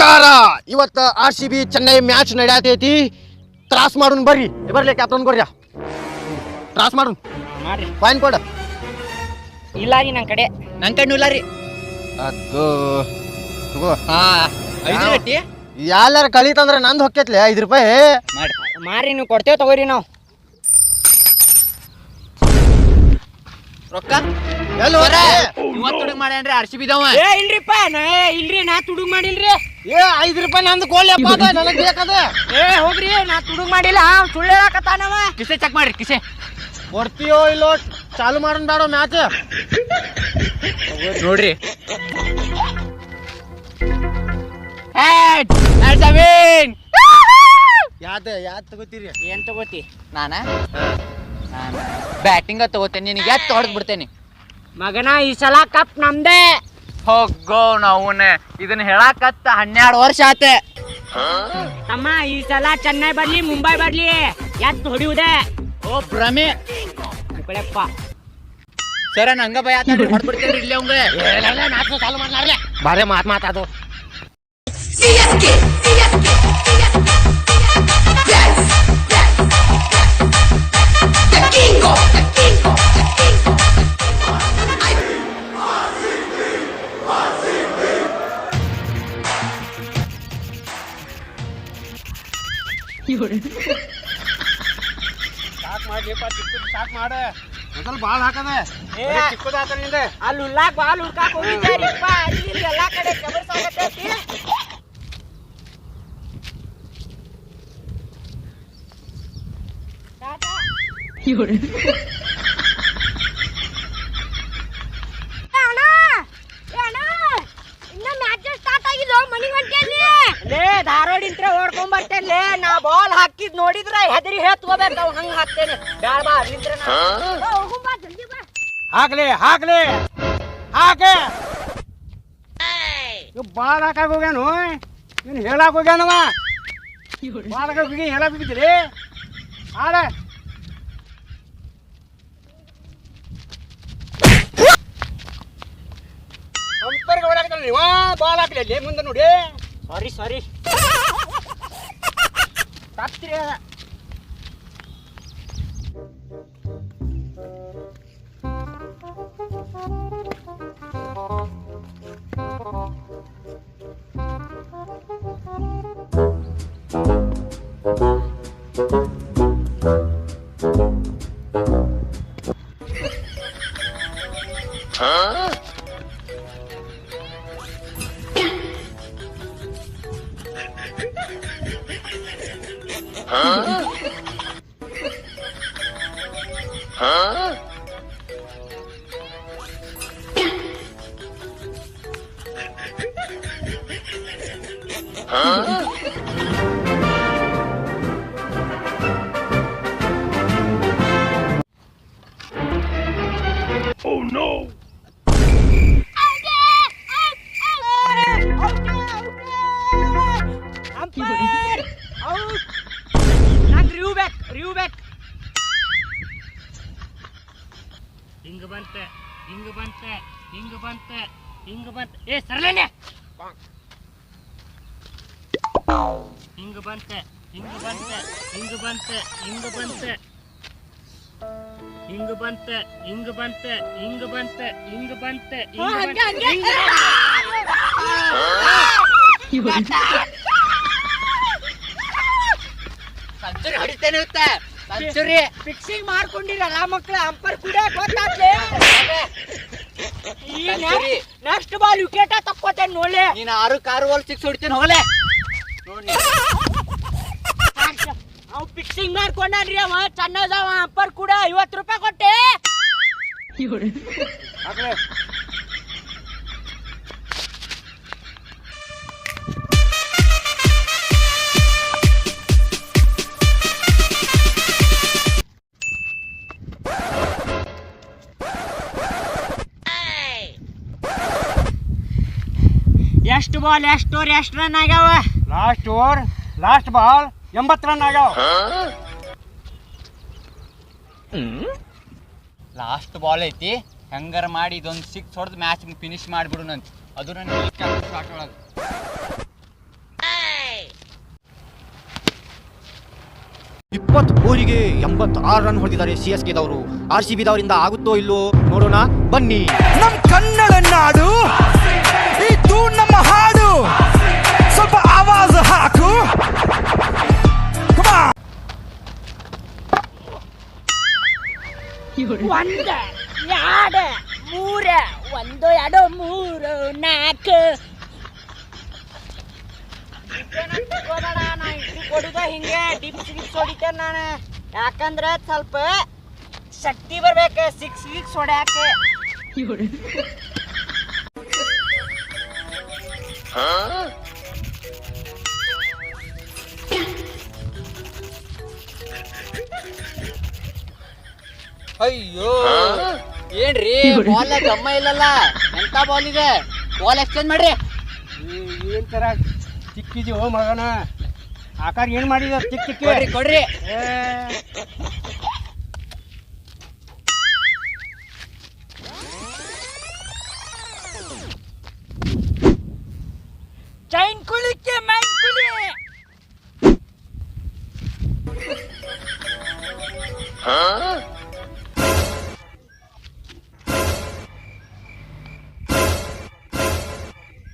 ನಮಸ್ಕಾರ. ಇವತ್ತು R C B Chennai match ನಡೆಯತೈತಿ. ತ್ರಾಸ್ ಮಾಡೋನ್ ಬರ್ರಿ. ಏ ಬರ್ಲಿ ಕ್ಯಾಪ್ಟನ್ ಕೊಡ್ರಿ. ತ್ರಾಸ್ ಮಾಡೋನ್. ಮಾಡ್ರಿ. ಫೈನ್ ಕೊಡ. ಇಲ್ಲ ರೀ ನನ್ನ ಕಡೆ. ನನ್ ಕಣ್ಣು ಇಲ್ಲ ರೀ. ಅದು ತಗೋ. ಹಾ ಐದು? ಗಟ್ಟಿ. ಎಲ್ಲಾರ ಕಳೀತಂದ್ರೆ ನಂದು ಹೊಕ್ಕೈತ್ಲೆ ಐದು ರೂಪಾಯಿ. ಮಾಡಿ ಮಾರಿ ನೀವು ಕೊಡ್ತೇವೆ ತಗೋರಿ ನಾವು. ರೊಕ್ಕ? ಎಲ್ಲ ಹೋದ್ರೆ ಇವತ್ತು ಹುಡುಗ ಮಾಡ್ಯಾನ್ರಿ ಆರ್ ಸಿ ಬಿದವ ಏ ಇಲ್ರಿಪ್ಪ ನಾ ಏ ಇಲ್ರಿ ನಾ ತುಡುಗ್ ಮಾಡಿಲ್ರಿ. ಏ ಐದು ರೂಪಾಯಿ ನಂದು ಅದ ನನಗೆ ಬೇಕದ? ಏ ಹೋಗ್ರಿ ನಾ ತುಡುಗ್ ಮಾಡಿಲ್ಲ ಅವ್ನ್ ಸುಳ್ಳು ಹೇಳಕತ್ತಾನವ ಕಿಸೆ ಚೆಕ್ ಮಾಡ್ರಿ ಕಿಸೆ. ಬರ್ತೀಯೋ ಇಲ್ಲೋ ಚಾಲು ಮಾಡೋಣ ಬೇಡ ಮ್ಯಾಚ್. ನೋಡ್ರಿ. ಎರಡ್ ಸೆವೆನ್. ಯಾವ್ದು ಯಾವ್ದು ತಗೋತೀರಿ? ಏನ್ ತಗೋತಿ? ನಾನ? ಬ್ಯಾಟಿಂಗ ತಗೋತೇನೆ ನಿನಗೆ ಎತ್ತು ಹೊಡೆದ್ ಬಿಡ್ತೇನೆ. ಮಗನ ಈ ಸಲ ಕಪ್ ನಮ್ದೇ. ಹೋಗೋ ನಾವೇ ಇದನ್ನ ಹೇಳಾಕತ್ತ ಹನ್ನೆರಡು ವರ್ಷ ಆತೆ. ಅಮ್ಮ ಈ ಸಲ ಚೆನ್ನೈ ಬರ್ಲಿ ಮುಂಬೈ ಬರ್ಲಿ. ಎತ್ ಹೊಡಿಯುದೆ ಓ ಭ್ರಮೆ. ಸರ ನಂಗ ಭಯ ಆತ ಹೊಡ್ಬಿಡ್ತೇನ್ರಿ ಇಲ್ಲೇ ಅವಂಗ ಬಾರೇ ಮಾತು ಮಾಡ್ಲಾರ್ಲೆ. ಬಾರೆ ಮಾತ್ ಮಾತಾದು ಬಾಳ್ ಹಾಕದ ಚಿಕ್ಕದ ಹಾಕನಿಂದೆ ಅಲ್ಲಿ ಉಳ್ಳಾಕ ಬಾಳ್ ಉಳ್ಕಾಕ ಹೋಗಿದ್ದಾರಿಪ್ಪ ಅಲ್ಲಿ ಇಲ್ಲಿ ಎಲ್ಲಾ ಕಡೆ ಧಾರವಾಡಿಂತ್ರ ಓಡ್ಕೊಂಡ್ ಬರ್ತೇನೆ ನಾ ಬಾಲ್ ಹಾಕಿದ್ ನೋಡಿದ್ರ ಹೆದರಿ ಹೇತ್ಕೋಬೇಕು ಅವ್ ಹಂಗ ಹಾಕ್ತೇನೆ ಬ್ಯಾಡ ಬಾ ಅಲ್ಲಿಂತ್ರ ನಾ ಹಾಕ್ಲಿ ಹಾಕ್ಲಿ ಹಾಕೆ ಇವ್ ಬಾಳ್ ಹಾಕಾಕ ಹೋಗ್ಯಾನು ನೀನು ಹೇಳಾಕ ಹೋಗ್ಯಾನವ ಬಾಳ್ ಹಾಕಾಕ ಹೋಗಿ ಹೇಳಾಕ ಹೋಗಿದ್ರಿ ಆಡ ಅಂಪರ್ಗೆ ಹೊಡ್ಯಾಕತ್ತಲ್ಲ ನೀವ ಬಾಳ್ ಹಾಕ್ಲಿ ಅಲ್ಲಿ ಮುಂದೆ ನೋಡಿ ಸಾರಿ ಸಾರಿ 立ってるあ ರಿವ್ ಬ್ಯಾಕ್ ಹಿಂಗ ಬಂತೆ ಹಿಂಗ ಬಂತೆ ಹಿಂಗ ಬಂತೆ ಹಿಂಗ ಬಂತ. ಏ ಸರ್ಲೇನೆ ಹಿಂಗ ಬಂತೆ ಹಿಂಗ ಬಂತೆ ಹಿಂಗ ಬಂತೆ ಹಿಂಗ ಬಂತೆ. ಹಿಂಗ ಬಂತೆ ಹಿಂಗ ಬಂತೆ ಹಿಂಗ ಬಂತೆ ಹಿಂಗ ಬಂತೆ ಹಿಂಗ ಸೆಂಚುರಿ ಹೊಡಿತೇನೆ ಸೆಂಚುರಿ. ಫಿಕ್ಸಿಂಗ್ ಮಾಡ್ಕೊಂಡಿರಲ್ಲ ಮಕ್ಳ ಅಂಪರ್ ಕೂಡ ಗೊತ್ತಾಗ್ಲಿ. ನೆಕ್ಸ್ಟ್ ಬಾಲ್ ವಿಕೆಟ ತಕ್ಕೋತೇನೆ ನೋಡ್ಲೆ. ನೀನು ಆರು ಕಾರು ಬಾಲ್ ಸಿಕ್ಸ್ ಹೊಡಿತೇನೆ ಹೋಗಲೇ. ಅವ್ ಫಿಕ್ಸಿಂಗ್ ಮಾಡ್ಕೊಂಡ್ರಿ ಅವ ಚೆನ್ನದವ ಅಂಪರ್ ಕೂಡ ಐವತ್ತು ರೂಪಾಯಿ ಕೊಟ್ಟೆ ಹಾಕ್ಲಿ ಎಷ್ಟು ಬಾಲ್ ಎಷ್ಟು ಓವರ್ ಎಷ್ಟು ರನ್ ಆಗ್ಯಾವ ಲಾಸ್ಟ್ ಓವರ್ ಲಾಸ್ಟ್ ಬಾಲ್ ಎಂಬತ್ತು ರನ್ ಆಗ್ಯಾವ. ಲಾಸ್ಟ್ ಬಾಲ್ ಐತಿ. ಹೆಂಗಾರ ಮಾಡಿ ಇದೊಂದು ಸಿಕ್ಸ್ ಹೊಡೆದು ಮ್ಯಾಚ್ ಫಿನಿಶ್ ಮಾಡಿಬಿಡು ನಂತ ಅದು ನನ್ನ ಶಾಟ್ ಒಳಗೆ ಇಪ್ಪತ್ತು ಓವರಿಗೆ ಎಂಬತ್ತಾರು ರನ್ ಹೊಡೆದಿದ್ದಾರೆ ಸಿ ಎಸ್ ಕೆದವರು ಆರ್ ಸಿ ಬಿದವರಿಂದ ಆಗುತ್ತೋ ಇಲ್ಲೋ ನೋಡೋಣ. ಬನ್ನಿ. ನಮ್ಮ ಕನ್ನಡ ನಾಡು. ನಾಲ್ಕು ಕೊಡುದ ಹಿಂಗೆ ಡಿಪ್ಸ್ ಗಿಪ್ಸ್ ಹೊಡಿತೇನೆ ನಾನು ಯಾಕಂದ್ರೆ ಸ್ವಲ್ಪ ಶಕ್ತಿ ಬರ್ಬೇಕು ಸಿಕ್ಸ್ ಗಿಕ್ಸ್ ಹೊಡ್ಯಾಕ ಅಯ್ಯೋ ಏನ್ರಿ ಬಾಲ್ ಗಮ್ಮ ಇಲ್ಲಲ್ಲ? ಎಂತ ಬಾಲ್ ಇದೆ? ಬಾಲ್ ಎಕ್ಸ್ಚೇಂಜ್ ಮಾಡ್ರಿ. ಏನ್ ತರ? ಚಿಕ್ಕಿದೀವೋ ಮಗನ? ಆಕಾರ ಏನ್ ಮಾಡಿದ ಚಿಕ್ಕ ಚಿಕ್ಕ? ಕೊಡ್ರಿ ಕೊಡ್ರಿ. ಚೈನ್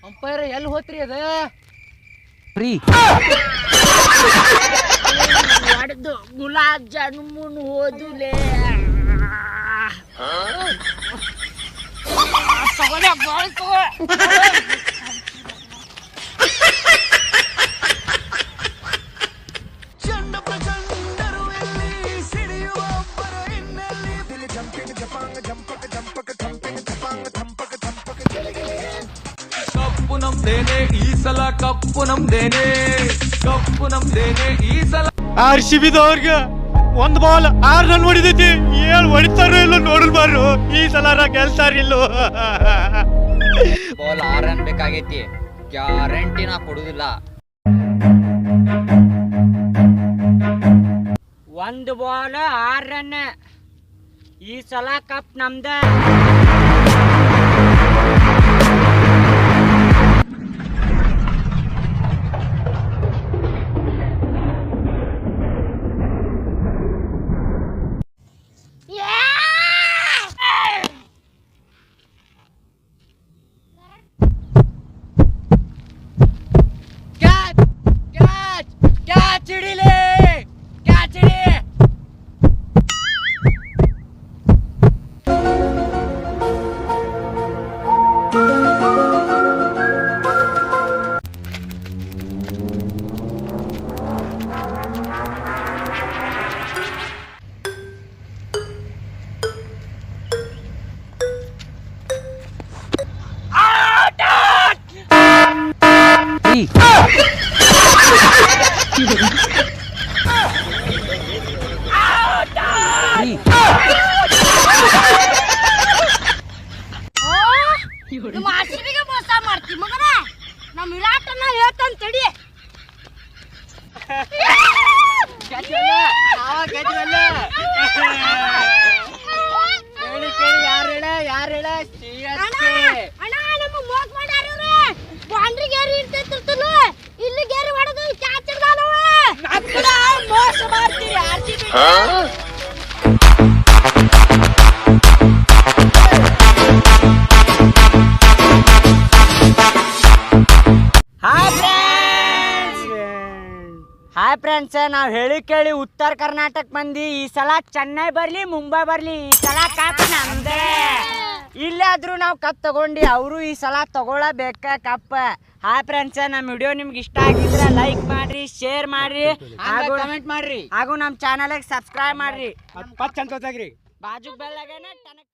ಅಂಪೈರ್ ಎಲ್ಲಿ ಹೋತ್ರಿ ಅದ ಹೊಡೆದು ಗುಲಾಬ್ ಜಾಮೂನ್ ಹೋದುಲೆ ತಗೊಳ್ಳೆ ಬಾಳ ತಗೋ ನಮ್ದೇನೆ ಕಪ್ಪು ನಮ್ದೇನೆ ಈ ಸಲ ಆರ್ ಸಿ ಬಿದವ್ರಿಗೆ ಒಂದ್ ಬಾಲ್ ಆರ್ ರನ್ ಹೊಡಿದೈತಿ ಏನ್ ಹೊಡಿತಾರೋ ಇಲ್ಲೋ ನೋಡಲ್ಬಾರು ಈ ಸಲ ಗೆಲ್ತಾರಿಲ್ಲೋ ಬಾಲ್ ಆರ್ ರನ್ ಬೇಕಾಗೈತಿ. ಗ್ಯಾರಂಟಿ ನಾ ಕೊಡುದಿಲ್ಲ. ಒಂದು ಬಾಲ್ ಆರ್ ರನ್. ಈ ಸಲ ಕಪ್ ನಮ್ದ. ನಮ್ಮ ಆರ್ಸಿಬಿಗೆ ಮೋಸ ಮಾಡ್ತಿ ಮಗನ ನಮ್ಮ ವಿರಾಟನ ಹೇಳ್ತಾನೆ ತಡಿ ಹಾಯ್ ಫ್ರೆಂಡ್ಸ್ ಹಾಯ್ ಫ್ರೆಂಡ್ಸ್ ನಾವು ಹೇಳಿ ಕೇಳಿ ಉತ್ತರ ಕರ್ನಾಟಕ ಮಂದಿ. ಈ ಸಲ ಚೆನ್ನೈ ಬರ್ಲಿ, ಮುಂಬೈ ಬರ್ಲಿ. ಈ ಸಲ ಕಪ್ ನಮ್ದೇ. ಇಲ್ಲಾದ್ರೂ ನಾವು ಕಪ್ ತಗೊಂಡು ಅವರು ಈ ಸಲ ತಗೊಳ್ಳಬೇಕ ಕಪ್ಪ. ಹಾ ಫ್ರೆಂಡ್ಸ್ ನಮ್ಮ ವಿಡಿಯೋ ನಿಮ್ಗೆ ಇಷ್ಟ ಆಗಿದ್ರೆ ಲೈಕ್ ಮಾಡ್ರಿ ಶೇರ್ ಮಾಡ್ರಿ. ಹಾಗೂ ಕಮೆಂಟ್ ಮಾಡ್ರಿ. ಹಾಗೂ ನಮ್ಮ ಚಾನಲ್ಗೆ ಸಬ್ಸ್ಕ್ರೈಬ್ ಮಾಡ್ರಿ. ಬಾಜು ಬೆಲ್ಲಾಗೇನೆ